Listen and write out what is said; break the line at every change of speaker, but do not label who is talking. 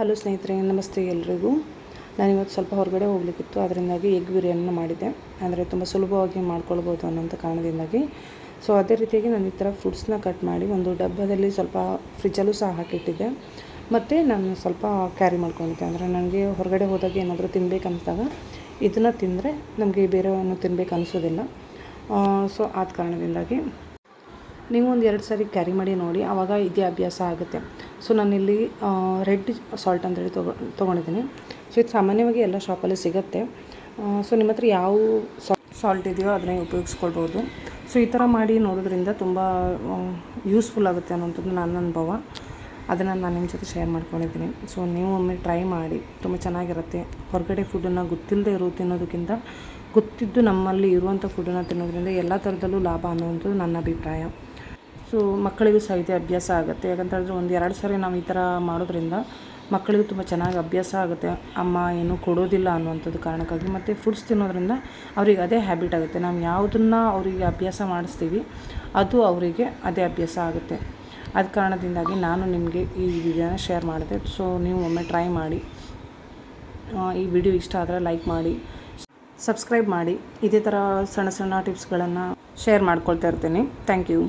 Hello ಸ್ನೇಹಿತರೆ, ನಮಸ್ತೆ ಎಲ್ರಿಗೂ. ನಾನಿವತ್ತು ಸ್ವಲ್ಪ ಹೊರಗಡೆ ಹೋಗ್ಲಿಕ್ಕಿತ್ತು ಅದರಿಂದಾಗಿ ಎಗ್ ಬಿರಿಯಾನಿನ ಮಾಡಿದ್ದೆ. ಅಂದರೆ ತುಂಬ ಸುಲಭವಾಗಿ ಮಾಡ್ಕೊಳ್ಬೋದು ಅನ್ನೋಂಥ ಕಾರಣದಿಂದಾಗಿ. ಸೊ ಅದೇ ರೀತಿಯಾಗಿ ನಾನು ಈ ಥರ ಫ್ರೂಟ್ಸ್ನ ಕಟ್ ಮಾಡಿ ಒಂದು ಡಬ್ಬದಲ್ಲಿ ಸ್ವಲ್ಪ ಫ್ರಿಜ್ಜಲ್ಲೂ ಸಹ ಹಾಕಿಟ್ಟಿದ್ದೆ. ಮತ್ತು ನಾನು ಸ್ವಲ್ಪ ಕ್ಯಾರಿ ಮಾಡ್ಕೊಂಡಿದ್ದೆ. ಅಂದರೆ ನನಗೆ ಹೊರಗಡೆ ಹೋದಾಗ ಏನಾದರೂ ತಿನ್ನಬೇಕಂತಾಗ ಇದನ್ನು ತಿಂದರೆ ನಮಗೆ ಬೇರೆಯವನ್ನು ತಿನ್ಬೇಕು ಅನಿಸೋದಿಲ್ಲ. ಸೊ ಆದ ಕಾರಣದಿಂದಾಗಿ ನೀವು ಒಂದು ಎರಡು ಸಾರಿ ಕ್ಯಾರಿ ಮಾಡಿ ನೋಡಿ ಆವಾಗ ಇದೇ ಅಭ್ಯಾಸ ಆಗುತ್ತೆ. ಸೊ ನಾನಿಲ್ಲಿ ರೆಡ್ ಸಾಲ್ಟ್ ಅಂತೇಳಿ ತೊಗೊ, ತೊಗೊಂಡಿದ್ದೀನಿ. ಸೊ ಇದು ಸಾಮಾನ್ಯವಾಗಿ ಎಲ್ಲ ಶಾಪಲ್ಲಿ ಸಿಗುತ್ತೆ. ಸೊ ನಿಮ್ಮ ಹತ್ರ ಯಾವ ಸಾಲ್ಟ್ ಇದೆಯೋ ಅದನ್ನೇ ಉಪಯೋಗಿಸ್ಕೊಳ್ಬೋದು. ಸೊ ಈ ಥರ ಮಾಡಿ ನೋಡೋದ್ರಿಂದ ತುಂಬ ಯೂಸ್ಫುಲ್ ಆಗುತ್ತೆ ಅನ್ನೋಂಥದ್ದು ನನ್ನ ಅನುಭವ. ಅದನ್ನು ನಾನು ನಿಮ್ಮ ಜೊತೆ ಶೇರ್ ಮಾಡ್ಕೊಂಡಿದ್ದೀನಿ. ಸೊ ನೀವು ಒಮ್ಮೆ ಟ್ರೈ ಮಾಡಿ. ತುಂಬ ಚೆನ್ನಾಗಿರುತ್ತೆ. ಹೊರಗಡೆ ಫುಡ್ಡನ್ನು ಗೊತ್ತಿಲ್ಲದೆ ಇರೋ ತಿನ್ನೋದಕ್ಕಿಂತ ಗೊತ್ತಿದ್ದು ನಮ್ಮಲ್ಲಿ ಇರುವಂಥ ಫುಡ್ಡನ್ನು ತಿನ್ನೋದ್ರಿಂದ ಎಲ್ಲ ಥರದಲ್ಲೂ ಲಾಭ ಅನ್ನುವಂಥದ್ದು ನನ್ನ ಅಭಿಪ್ರಾಯ. ಸೊ ಮಕ್ಕಳಿಗೂ ಸಹ ಇದೇ ಅಭ್ಯಾಸ ಆಗುತ್ತೆ. ಯಾಕಂತ ಹೇಳಿದ್ರೆ ಒಂದು ಎರಡು ಸಾರಿ ನಾವು ಈ ಥರ ಮಾಡೋದ್ರಿಂದ ಮಕ್ಕಳಿಗೂ ತುಂಬ ಚೆನ್ನಾಗಿ ಅಭ್ಯಾಸ ಆಗುತ್ತೆ. ಅಮ್ಮ ಏನೂ ಕೊಡೋದಿಲ್ಲ ಅನ್ನುವಂಥದ್ದು ಕಾರಣಕ್ಕಾಗಿ ಮತ್ತು ಫುಡ್ಸ್ ತಿನ್ನೋದ್ರಿಂದ ಅವ್ರಿಗೆ ಅದೇ ಹ್ಯಾಬಿಟ್ ಆಗುತ್ತೆ. ನಾವು ಯಾವುದನ್ನು ಅವರಿಗೆ ಅಭ್ಯಾಸ ಮಾಡಿಸ್ತೀವಿ, ಅದು ಅವರಿಗೆ ಅದೇ ಅಭ್ಯಾಸ ಆಗುತ್ತೆ. ಅದ ಕಾರಣದಿಂದಾಗಿ ನಾನು ನಿಮಗೆ ಈ ವಿಡಿಯೋನ ಶೇರ್ ಮಾಡಿದೆ. ಸೊ ನೀವು ಒಮ್ಮೆ ಟ್ರೈ ಮಾಡಿ. ಈ ವಿಡಿಯೋ ಇಷ್ಟ ಆದರೆ ಲೈಕ್ ಮಾಡಿ ಸಬ್ಸ್ಕ್ರೈಬ್ ಮಾಡಿ. ಇದೇ ಥರ ಸಣ್ಣ ಸಣ್ಣ ಟಿಪ್ಸ್ಗಳನ್ನು ಶೇರ್ ಮಾಡ್ಕೊಳ್ತಾ ಇರ್ತೀನಿ. Thank you